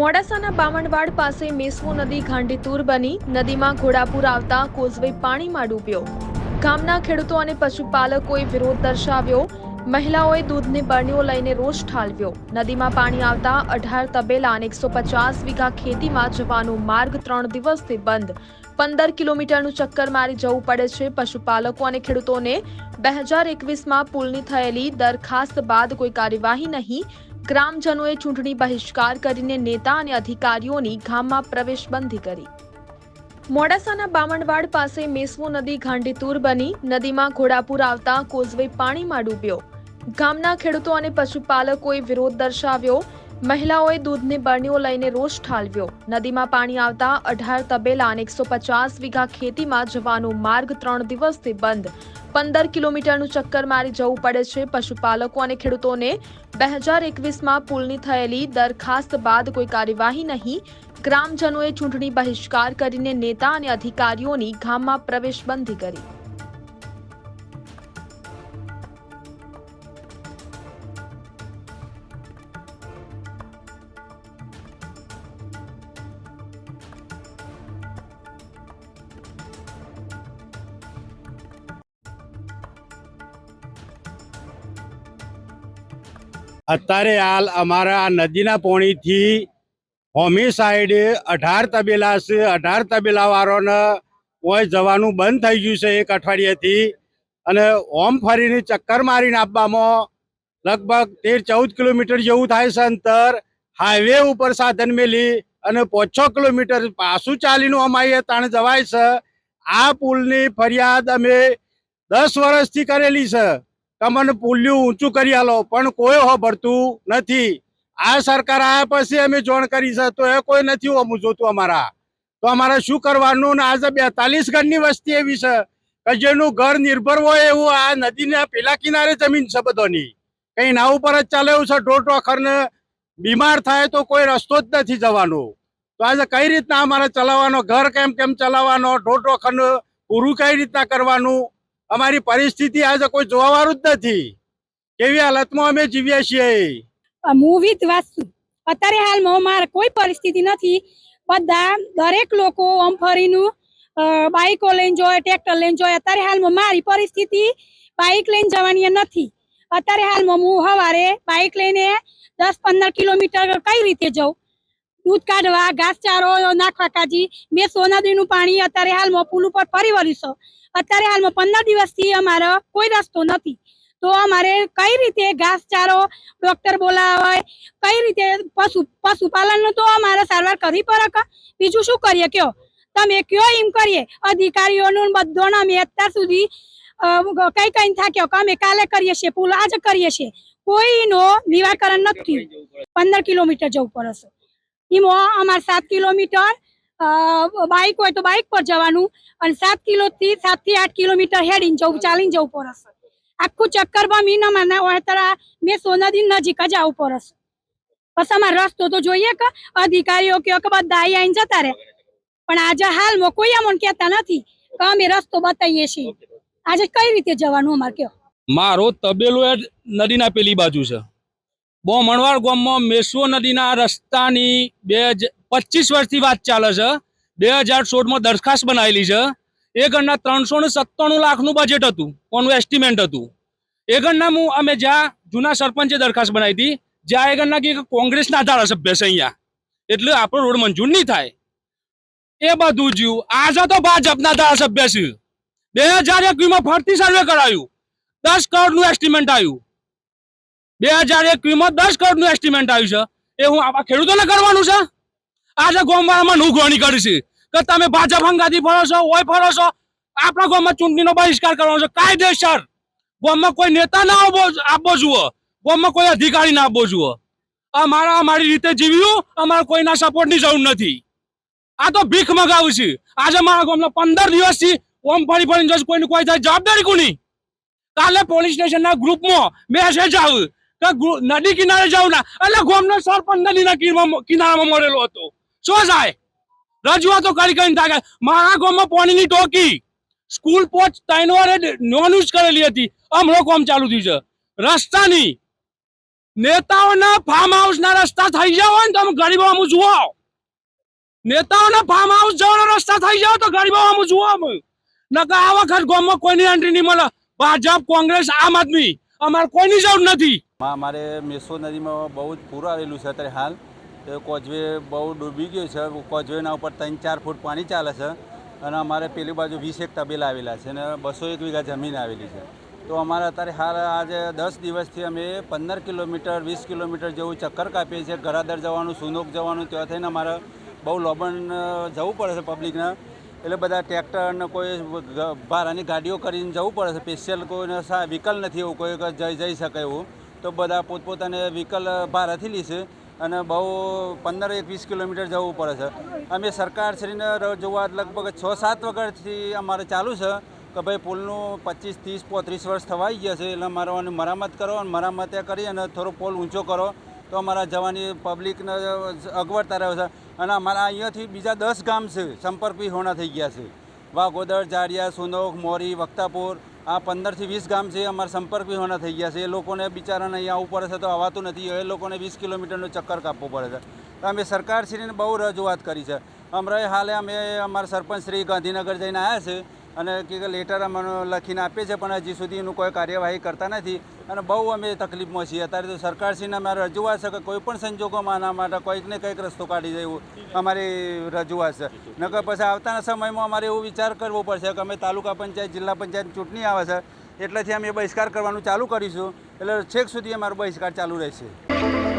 મોડાસાના બામણવાડ પાસે મેસવો નદી ગાંડીતુર બની. નદીમાં ઘોડાપુર આવતા કોઝવે પાણીમાં ડૂબ્યો. ગામના ખેડૂતો અને પશુપાલકોએ વિરોધ દર્શાવ્યો. મહિલાઓએ દૂધની બરણીઓ લઈને રોષ ઠાલવ્યો. નદીમાં પાણી આવતા અઢાર તબેલા અને એકસો પચાસ વીઘા ખેતીમાં જવાનો માર્ગ ત્રણ દિવસથી બંધ. પંદર કિલોમીટરનું ચક્કર મારી જવું પડે છે. પશુપાલકો અને ખેડૂતોને બે હજાર એકવીસમાં પુલની થયેલી દરખાસ્ત બાદ કોઈ કાર્યવાહી નહીં. ગ્રામજનોએ ચૂંટણી બહિષ્કાર કરીને નેતા અને અધિકારીઓની ગામમાં પ્રવેશ બંધી કરી. મોડાસાના બામણવાડ પાસે મેસવો નદી ગાંડીતુર બની નદીમાં ઘોડાપુર આવતા કોઝવે પાણીમાં ડૂબ્યો. ગામના ખેડૂતો અને પશુપાલકોએ વિરોધ દર્શાવ્યો. મહિલાઓએ દૂધની બરણીઓ લઈને રોષ ઠાલવ્યો. નદીમાં પાણી આવતા અઢાર તબેલા અને એકસો પચાસ વીઘા ખેતીમાં જવાનો માર્ગ ત્રણ દિવસથી બંધ. પંદર કિલોમીટરનું ચક્કર મારી જવું પડે છે. પશુપાલકો અને ખેડૂતોને બે હજાર એકવીસમાં પુલની થયેલી દરખાસ્ત બાદ કોઈ કાર્યવાહી નહીં. ગ્રામજનોએ ચૂંટણી બહિષ્કાર કરીને નેતા અને અધિકારીઓની ગામમાં પ્રવેશબંધી કરી. અત્યારે હાલ અમારા આ નદીના પોણીથી હોમી સાઈડ અઢાર તબેલા છે. અઢાર તબેલાવાળાને કોઈ જવાનું બંધ થઈ ગયું છે એક અઠવાડિયાથી. અને ઓમ ફરીને ચક્કર મારીને આપવામાં લગભગ તેર ચૌદ કિલોમીટર જેવું થાય છે અંતર. હાઈવે ઉપર સાધન મેલી અને પાંચ છ કિલોમીટર પાછું ચાલીને અમાઈએ તાણે જવાય છે. આ પુલની ફરિયાદ અમે દસ વર્ષથી કરેલી છે. તમને પુલ્યું ઊંચું કરી આલો, પણ કોઈ હોભરતું નથી. આ સરકાર આવ્યા પછી અમે જોણ કરી છે, તો એ કોઈ નથી હોમું જોતું અમારા. તો અમારે શું કરવાનું ને આજે બેતાલીસ ઘરની વસ્તી એવી છે કે જેનું ઘર નિર્ભર હોય એવું આ નદીના પેલા કિનારે જમીન છે બધોની. કઈ ના ઉપર જ ચાલે એવું છે, ઢોર ટોખરને બીમાર થાય તો કોઈ રસ્તો જ નથી જવાનો. તો આજે કઈ રીતના અમારે ચલાવવાનો, ઘર કેમ કેમ ચલાવવાનો, ઢોર ટોખરનું પૂરું કઈ રીતના કરવાનું? અમારી પરિસ્થિતિ આજે કોઈ જોવાવાળું જ નથી. કેવી હાલતમાં અમે જીવીએ છીએ? હું વિથ છું અત્યારે હાલમાં મારે કોઈ પરિસ્થિતિ નથી. બધા દરેક લોકો આમ ફરીનું અ, બાઈકો લઈને જોય ટ્રેક્ટર લઈને જોય. અત્યારે હાલમાં મારી પરિસ્થિતિ બાઈક લઈને જવાની નથી. અત્યારે હાલમાં હું સવારે બાઈક લઈને દસ પંદર કિલોમીટર કઈ રીતે જઉં? દૂધ કાઢવા ઘાસચારો નાખવા કાજી. મેં સોનાદીનું પાણી અત્યારે હાલમાં પુલ ઉપર ફરી વળ્યું અત્યારે હાલમાં પંદર દિવસથી અમારો કોઈ રસ્તો નથી. તો અમારે કઈ રીતે ઘાસચારો ડોક્ટર બોલાવાય? કઈ રીતે પશુ, પશુપાલનનું તો અમારે સારવાર કરવી પડે બીજું શું કરીએ કયો? તમે કયો એમ કરીએ? અધિકારીઓનું ને અમે અત્યાર સુધી કઈ કઈ થાક્યો કે અમે કાલે કરીએ છીએ, પુલ આજે કરીએ છીએ. કોઈનો નિવાકરણ નથી. પંદર કિલોમીટર જવું પડે છે. એમાં અમારે સાત કિલોમીટર બાઇક હોય તો બાઇક પર જવાનું અને સાત કિલો થી સાતથી આઠ કિલોમીટર હેડીને જવું, ચાલીને જવું પડશે આખું ચક્કરમાં મીના મને હોય તારા મેં સોનાદી નજીક જ આવવું પડશે પછી અમારે રસ્તો તો જોઈએ કે અધિકારીઓ કે બધા અહીં આવીને જતા રહે. પણ આજે હાલમાં કોઈ અમને કહેતા નથી કે અમે રસ્તો બતાવીએ છીએ. આજે કઈ રીતે જવાનું અમારે કયો? મારો તબેલો નદીના પેલી બાજુ છે. બહુ મણવાડ ગામમાં મેસવો નદીના રસ્તાની બે પચીસ વર્ષથી વાત ચાલે છે. બે હજાર સોળમાં દરખાસ્ત બનાવેલી છે. એ ગણના ત્રણસો ને સત્તાણું લાખનું બજેટ હતું. કોનું એસ્ટિમેટ હતું? એ ગણના હું અમે જ્યાં જૂના સરપંચે દરખાસ્ત બનાવી હતી, જ્યાં એ ગણના કે કોંગ્રેસના ધારાસભ્ય છે અહીંયા. એટલે આપણો રોડ મંજૂર નહીં થાય. એ બધું જ્યું આજે તો ભાજપના ધારાસભ્ય છે. બે હજાર એકવીસમાં ફરતી સર્વે કરાયું. દસ કરોડનું એસ્ટિમેટ આવ્યું. બે હજાર એકવીસમાં દસ કરોડનું એસ્ટિમેટ આવ્યું છે. એ હું આવા ખેડૂતોને કરવાનું છે? આજે ગોમવાળામાં નુગવાની કરીશ કે તમે ભાજપ હંગાથી ફરો છો, ઓય ફરો છો? આપણા ગામમાં ચૂંટણીનો બહિષ્કાર કરવાનો છે. કાયદેસર ગામમાં કોઈ નેતા ના આપવો આપવો જુઓ. ગામમાં કોઈ અધિકારી ના આપવો જુઓ. અમારા અમારી રીતે જીવ્યું, અમારે કોઈના સપોર્ટની જરૂર નથી. આ તો ભીખ મગાવું છે. આજે મારા ગામના પંદર દિવસથી ઓમ ફરી ફરી જશે, કોઈને કોઈ જવાબદારી કોની? કાલે પોલીસ સ્ટેશનના ગ્રુપમાં મેસેજ આવ્યું. નદી કિનારે જવું ના. એટલે ગામનો સરપંચ નદીના કિનારામાં મળેલો હતો. શું થાય રજૂઆતો કરી કરીને થાય મારા ગામમાં પાણીની ટોકી. સ્કૂલ પોચ ત્રણ વારે નોન યુઝ કરેલી હતી. હમણાં કોમ ચાલુ થયું છે. રસ્તાની નેતાઓના ફાર્મ હાઉસના રસ્તા થઈ જાવ ને તમે ગરીબો અમુ જુઓ. નેતાઓના ફાર્મ હાઉસ જવાનો રસ્તા થઈ જાવ તો ગરીબો અમુ જુઓ નકર આ વખત ગામમાં કોઈની એન્ટ્રી નહીં મળે. ભાજપ, કોંગ્રેસ, આમ આદમી. અમારે કોઈની જરૂર નથી. માં અમારે મેસો નદીમાં બહુ જ પૂર આવેલું છે અત્યારે હાલ. તો કોઝવે બહુ ડૂબી ગયું છે. કોઝવેના ઉપર ત્રણ ચાર ફૂટ પાણી ચાલે છે અને અમારે પેલી બાજુ વીસ એક તબેલા આવેલા છે અને બસો એક વીઘા જમીન આવેલી છે. તો અમારે અત્યારે હાલ આજે દસ દિવસથી અમે પંદર કિલોમીટર, વીસ કિલોમીટર જેવું ચક્કર કાપીએ છીએ. ગરાદર જવાનું, સુનોક જવાનું, ત્યાં થઈને અમારે બહુ લોબણ જવું પડે છે પબ્લિકને. એટલે બધા ટ્રેક્ટર ને કોઈ ભારાની ગાડીઓ કરીને જવું પડે છે. સ્પેશિયલ કોઈને વિકલ નથી એવું, કોઈ જઈ જઈ શકે એવું. તો બધા પોતપોતાને વ્હીકલ લે છે અને બહુ પંદર એક વીસ કિલોમીટર જવું પડે છે. અમે સરકારશ્રીને જોવા લગભગ છ સાત વખતથી અમારે ચાલુ છે કે ભાઈ પુલનું પચીસ ત્રીસ પોત્રીસ વર્ષ થવાઈ ગયા છે એટલે અમારે આની મરામત કરો અને મરામત કરી અને થોડો પોલ ઊંચો કરો તો અમારા જવાની પબ્લિકને અગવડતા રહે છે. અને અમારા અહીંયાથી બીજા દસ ગામ છે સંપર્ક હોણા થઈ ગયા છે. વાઘોદર, જાડિયા સુનોખ મોરી, વક્તાપુર આ પંદરથી વીસ ગામ છે, અમારા સંપર્ક વિહોણા થઈ ગયા છે. એ લોકોને બિચારાને અહીંયા આવવું પડે છે તો આવતું નથી. એ લોકોને વીસ કિલોમીટરનું ચક્કર કાપવું પડે છે. તો અમે સરકારશ્રીને બહુ રજૂઆત કરી છે. હમણાં હાલે અમે અમારા સરપંચ શ્રી ગાંધીનગર જઈને આવ્યા છે. અને કે લેટર અમને લખીને આપીએ છે પણ હજી સુધી એનું કોઈ કાર્યવાહી કરતા નથી. અને બહુ અમે તકલીફમાં છીએ. અત્યારે તો સરકારશ્રીને અમારે રજૂઆત છે કે કોઈ પણ સંજોગોમાં આના માટે કોઈકને કંઈક રસ્તો કાઢી દેવું. અમારી રજૂઆત છે. નકર પછી આવતાના સમયમાં અમારે એવું વિચાર કરવો પડશે કે અમે તાલુકા પંચાયત, જિલ્લા પંચાયત ચૂંટણી આવે છે. એટલેથી અમે બહિષ્કાર કરવાનું ચાલુ કરીશું. એટલે છેક સુધી અમારો બહિષ્કાર ચાલુ રહેશે.